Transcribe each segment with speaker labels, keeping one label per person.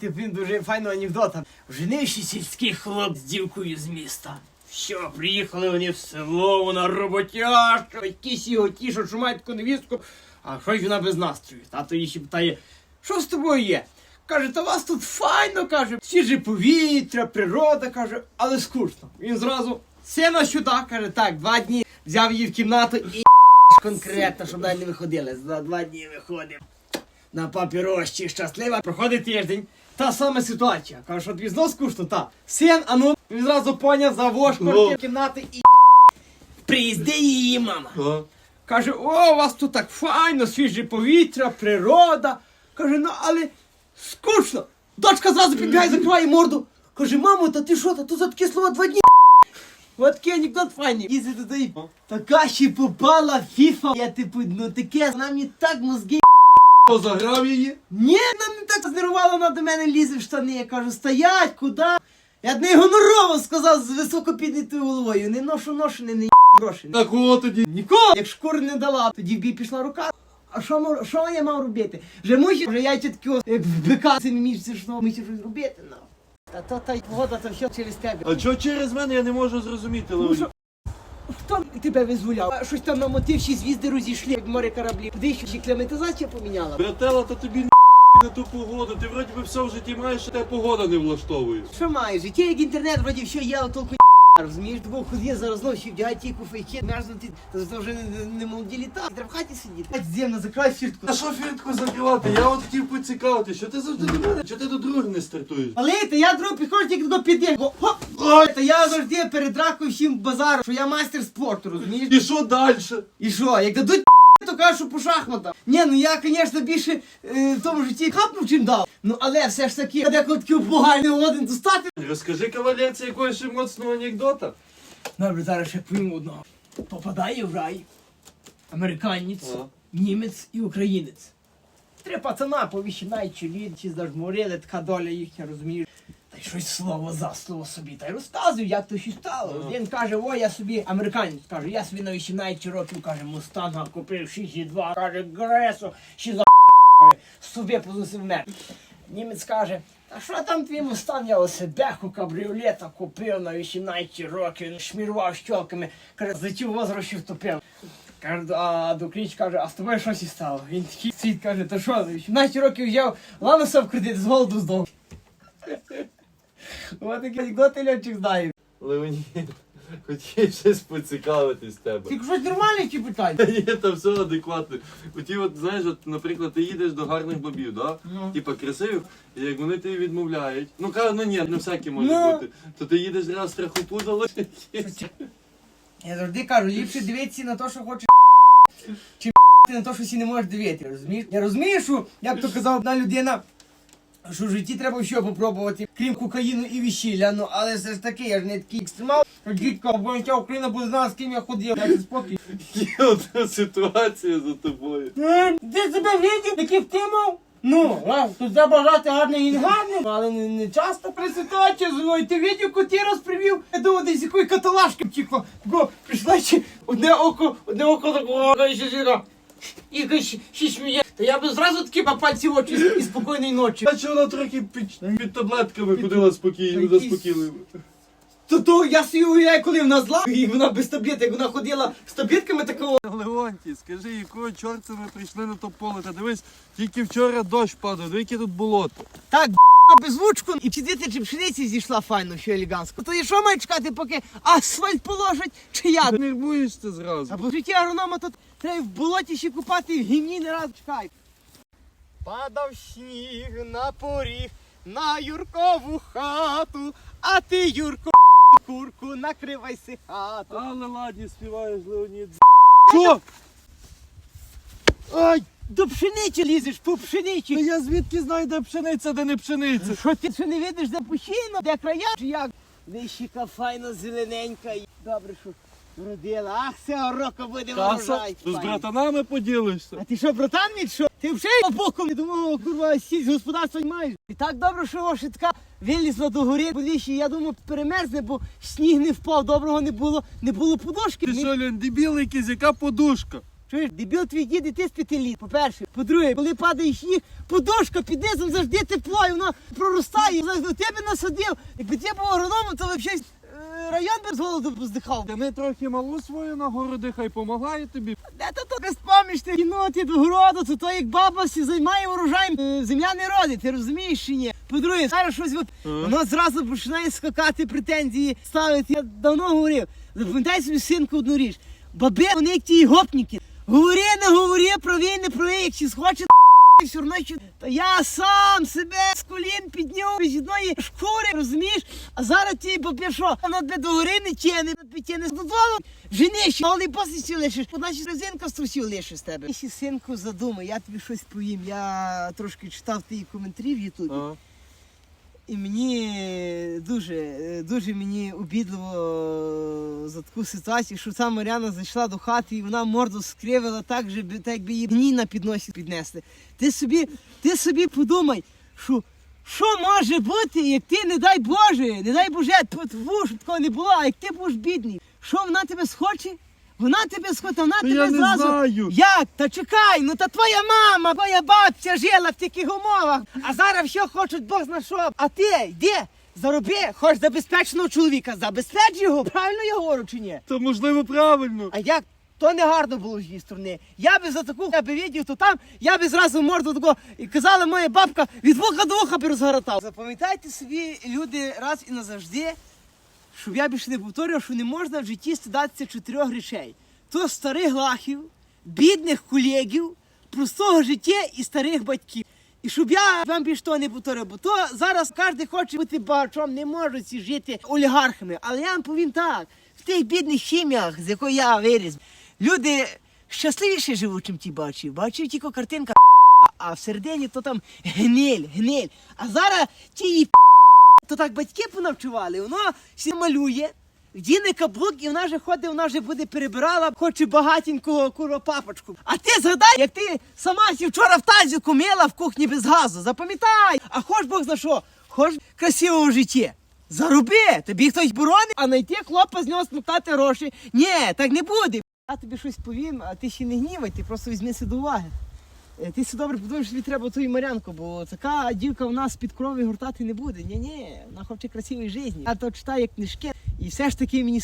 Speaker 1: Ти, блін, дуже файного анекдота. Женивши сільський хлоп з дівкою з міста. Що, приїхали вони в село, вона роботяжка, якісь його тішать, що мають таку невістку, а щось вона без настрою. Тато її ще питає, що з тобою є? Каже, та вас тут файно, каже, свіже повітря, природа, каже, але скучно. Він зразу сина сюди, каже, так, два дні взяв її в кімнату і конкретно, щоб далі не виходили. За два дні виходимо на папірощі щаслива. Проходить тиждень. Та сама ситуація. Каже, що тобі знов скучно, та. Син, а ну, він зразу поняв за вошкою кімнати і приїзди її мама.
Speaker 2: А?
Speaker 1: Каже, о, у вас тут так файно, свіже повітря, природа. Каже, ну але скучно. Дочка зразу підбігає, закриває морду. Каже, мамо, та ти що, та тут за такі слова два дні. От такий анекдот файний. Їздить туди. Така ще попала фіфа. Я типу, ну таке, вона мені так мозги
Speaker 2: Хто заграв її?
Speaker 1: ні, нам не так знервувала, вона до мене лізе в штани. Я кажу, стоять, куди? Я не гонорово сказав з високо піднятою головою. Не ношу ношу, не, не гроші.
Speaker 2: Так от тоді.
Speaker 1: Ніколи, як шкури не дала, тоді в бій пішла рука. А що, мав- що я мав робити? Вже мусив, вже яйця такі, як в бика цими місяці, що мусив щось робити. Ну. Та то та й погода, то все через тебе.
Speaker 2: А чого через мене я не можу зрозуміти, Леонід?
Speaker 1: Хто тебе визволяв? А Щось там на мотив, всі звізди розійшли, як море кораблів. Куди ще кліматизація поміняла?
Speaker 2: Братела, та тобі н- на ту погоду. Ти вроді би все в житті маєш, а тебе погода не влаштовує.
Speaker 1: Що маєш? Життя як інтернет, вроді все є, а толку Розумієш, двох ходє зараз знову ще вдягай ті куфайки, мерзнути, то це вже не, не молоді літа. Треба в хаті сидіти. Земно, закривай фіртку.
Speaker 2: Та що фіртку закривати? Я от хотів поцікавити, що ти завжди до мене? Чого ти до друга не стартуєш?
Speaker 1: Малити, я друг підходжу, тільки до. Го- Хоп! Ой, та я завжди перед дракою всім базару, що я майстер спорту, розумієш?
Speaker 2: І що далі?
Speaker 1: І що, як дадуть то кажу, що по шахматам. Ні, ну я, звісно, більше е, в тому житті хапнув, чим дав. Ну але все ж таки, я деколи такий поганий один достати.
Speaker 2: Розкажи кавалерці якогось ще моцного анекдота.
Speaker 1: Добре, зараз ще повім одного. Попадає в рай американець,
Speaker 2: О.
Speaker 1: німець і українець. Три пацана по 18 літ, чи зажмурили, така доля їхня, розумієш. Та й щось слово за слово собі. Та й розказує, як то ще стало. Він каже, о, я собі, американець каже, я собі на 18 років, каже, Мустанга купив 6,2, каже, Гресо, ще за собі позносив мер. Німець каже, та що там твій мустан, я осебеху кабріолета купив на 18 років, шмірував щолками, каже, злетів в озеро ще. Каже, а до кліч каже, а з тобою щось і стало. Він такий світ каже, та що, на 18 років взяв, лануса в кредит, з голоду здох. Ось такий анекдоти Льончик знає.
Speaker 2: Леонід, хотів щось поцікавити з тебе.
Speaker 1: Тільки щось нормальне чи питання?
Speaker 2: Ні, там все адекватно. Оті от, знаєш, от, наприклад, ти їдеш до гарних бабів, да?
Speaker 1: Ну.
Speaker 2: Типа красивих, і як вони тобі відмовляють. Ну кажу, ну ні, не всяке може
Speaker 1: Ну.
Speaker 2: бути. То ти їдеш раз страху пудало.
Speaker 1: Я завжди кажу, ліпше дивитися на те, що хочеш чи на те, що сі не можеш дивитися, розумієш? Я розумію, що, як то казав одна людина, що в житті треба все попробувати, крім кокаїну і весілля, ну але все ж таки, я ж не такий екстремал, що дідько, бо ця Україна буде знала, з ким я ходив, я спокій.
Speaker 2: Є одна ситуація за тобою.
Speaker 1: Е, Ти себе видів, який ти мав? Ну, а, тут треба бажати гарний і гарний, але не, не часто при ситуації зі мною. Ти видів, коті раз привів, я думав, десь якої каталажки втікло. Бо прийшла ще одне око, одне око такого, ще жіра. І ще, сміє. Та я би зразу такі по пальці в очі і спокійної ночі.
Speaker 2: Бачу, вона трохи під, під таблетками ходила спокійно,
Speaker 1: Якісь-
Speaker 2: заспокійливо.
Speaker 1: То то я собі уявляю, коли вона зла, і вона без таблеток, вона ходила з таблетками такого.
Speaker 2: Леонті, скажи, якого чорта ми прийшли на то поле? Та дивись, тільки вчора дощ падав, диви, яке тут болото.
Speaker 1: Так, беззвучку, і чи чи пшениці зійшла файно, що елегантсько. То і що має чекати, поки асфальт положать, чи я?
Speaker 2: Нервуєшся зразу.
Speaker 1: А по житті агронома тут треба в болоті ще купати, і в гімні не раз чекай. Падав сніг на поріг, на Юркову хату, а ти, Юрко, курку, накривай си хату.
Speaker 2: Але ладні співаєш, Леонід. Що?
Speaker 1: Ой, до пшениці лізеш, по
Speaker 2: Та
Speaker 1: пшениці.
Speaker 2: я звідки знаю, де пшениця, де не пшениця?
Speaker 1: Що ти що не видиш, де пущино, де края, чи як? Вищика файно зелененька. Добре, що родила. Ах, цього року буде
Speaker 2: Каса?
Speaker 1: врожай.
Speaker 2: То з братанами поділишся.
Speaker 1: А ти що, братан мій, що? Ти взагалі боком не думав, курва, сість господарство не маєш. І так добре, що ваша така вилізла до гори, подвіщі, я думав, перемерзне, бо сніг не впав, доброго не було, не було подошки.
Speaker 2: Ти що, Лен, дебіл якийсь, яка подушка?
Speaker 1: Чуєш, дебіл твій дід і ти з п'яти літ, по-перше. По-друге, коли падає сніг, подушка під низом завжди тепло, і воно проростає. До тебе насадив. Якби ти був агрономом, то взагалі район би з голоду поздихав.
Speaker 2: Та ми трохи малу свою нагороди, хай помагає тобі.
Speaker 1: Де то то безпомічне кіноти до городу, то то як баба всі займає урожаєм, е, земля не родить, ти розумієш чи ні? По-друге, зараз щось от, воно зразу починає скакати претензії ставити. Я давно говорив, запам'ятай собі синку одну річ. Баби, вони як ті гопніки. Говори, не говори, правий, не правий, як чи схоче все ночі. та я сам себе з колін підняв з одної шкури, розумієш? А зараз ті попішо, що, воно тебе до гори не тяне, тяне додолу, жениш, але посичі лишиш, наче резинка струсів трусів лишиш з тебе. Синку задумай, я тобі щось повім. Я трошки читав твої коментарі в Ютубі. І мені дуже, е, дуже мені обідливо за таку ситуацію, що ця Мар'яна зайшла до хати і вона морду скривила так, же, так якби її гній на підносі піднесли. Ти собі, ти собі подумай, що, що може бути, як ти, не дай Боже, не дай Боже, щоб такого не було, а як ти будеш бідний, що вона тебе схоче? Вона тебе схоче, вона
Speaker 2: Та
Speaker 1: тебе
Speaker 2: я не
Speaker 1: зразу.
Speaker 2: знаю.
Speaker 1: Як? Та чекай, ну та твоя мама, твоя бабця жила в таких умовах, а зараз все хочуть Бог зна що. А ти йди, зароби, хоч забезпеченого чоловіка, забезпеч його, правильно я говорю чи ні?
Speaker 2: То можливо правильно.
Speaker 1: А як? То не гарно було з її сторони. Я би за таку я би віддів, то там я би зразу морду такого, і казала моя бабка, від вуха до вуха би розгоротав. Запам'ятайте собі, люди, раз і назавжди, щоб я більше не повторював, що не можна в житті стидатися чотирьох речей. То старих лахів, бідних колегів, простого життя і старих батьків. І щоб я вам більш того не повторив, бо то зараз кожен хоче бути багачом, не можуть жити олігархами. Але я вам повім так: в тих бідних хіміях, з якої я виріс, люди щасливіше живуть, чим ті бачив. Бачив тільки картинка, а всередині то там гниль, гниль. А зараз ті її то так батьки понавчували, воно всі малює. Вдіне каблук, і вона вже ходить, вона вже буде перебирала, хоче багатенького куро папочку. А ти згадай, як ти сама вчора в тазіку мила в кухні без газу. Запам'ятай, а хоч Бог за що? Хоч красивого життя. Зароби, тобі хтось боронить, а знайти хлопа з нього смоктати гроші. Ні, так не буде. Я тобі щось повім, а ти ще не гнівай, ти просто візьми до уваги. Е, Ти все добре подумаєш, тобі треба ту і Марянку, бо така дівка в нас під крові гуртати не буде. Ні, ні, вона хоче красивої житті. Я то читаю книжки, і все ж таки мені,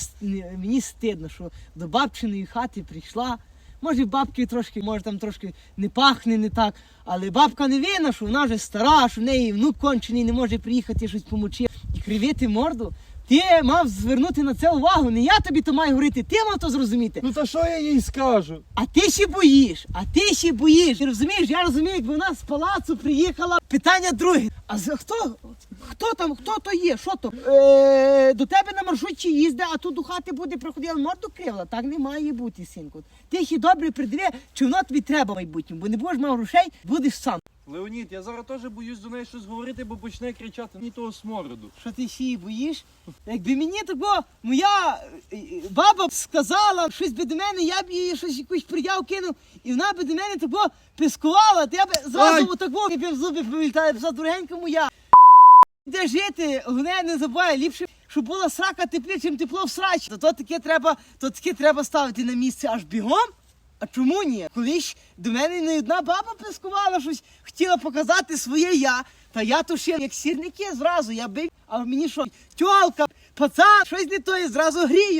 Speaker 1: мені стидно, що до бабчиної хати прийшла. Може, бабки трошки, може там трошки не пахне не так, але бабка не винна, що вона вже стара, що в неї внук кончений не може приїхати щось помочи і кривити морду. Ти мав звернути на це увагу. Не я тобі то маю говорити, ти мав то зрозуміти.
Speaker 2: Ну та що я їй скажу?
Speaker 1: А ти ще боїш, а ти ще боїш. Ти розумієш, я розумію, якби вона з палацу приїхала. Питання друге. А хто? Хто там, хто то є? Що то? Е, до тебе на маршрутці їздить, а тут до хати буде приходила морду кривла. Так не має бути, синку. Ти ще добре придиві, чи воно тобі треба в майбутньому, бо не будеш мав грошей, будеш сам.
Speaker 2: Леонід, я зараз теж боюсь до неї щось говорити, бо почне кричати ні того смороду.
Speaker 1: Що ти ще її боїш? Якби мені тако моя е, е, баба сказала щось би до мене, я б їй щось якусь прияв кинув, і вона би до мене тако пискувала, то я б
Speaker 2: Ай!
Speaker 1: зразу отако, я б в зуби повілітала, б дуренька моя. Де жити, головне не забувай, ліпше, щоб була срака теплі, чим тепло в срач. То, то таке треба, то таке треба ставити на місце аж бігом. А чому ні? Колись до мене не одна баба прискувала щось, хотіла показати своє я. Та я то ще як сірники зразу, я бив, а мені що, тьолка, пацан, щось не то, і зразу грію.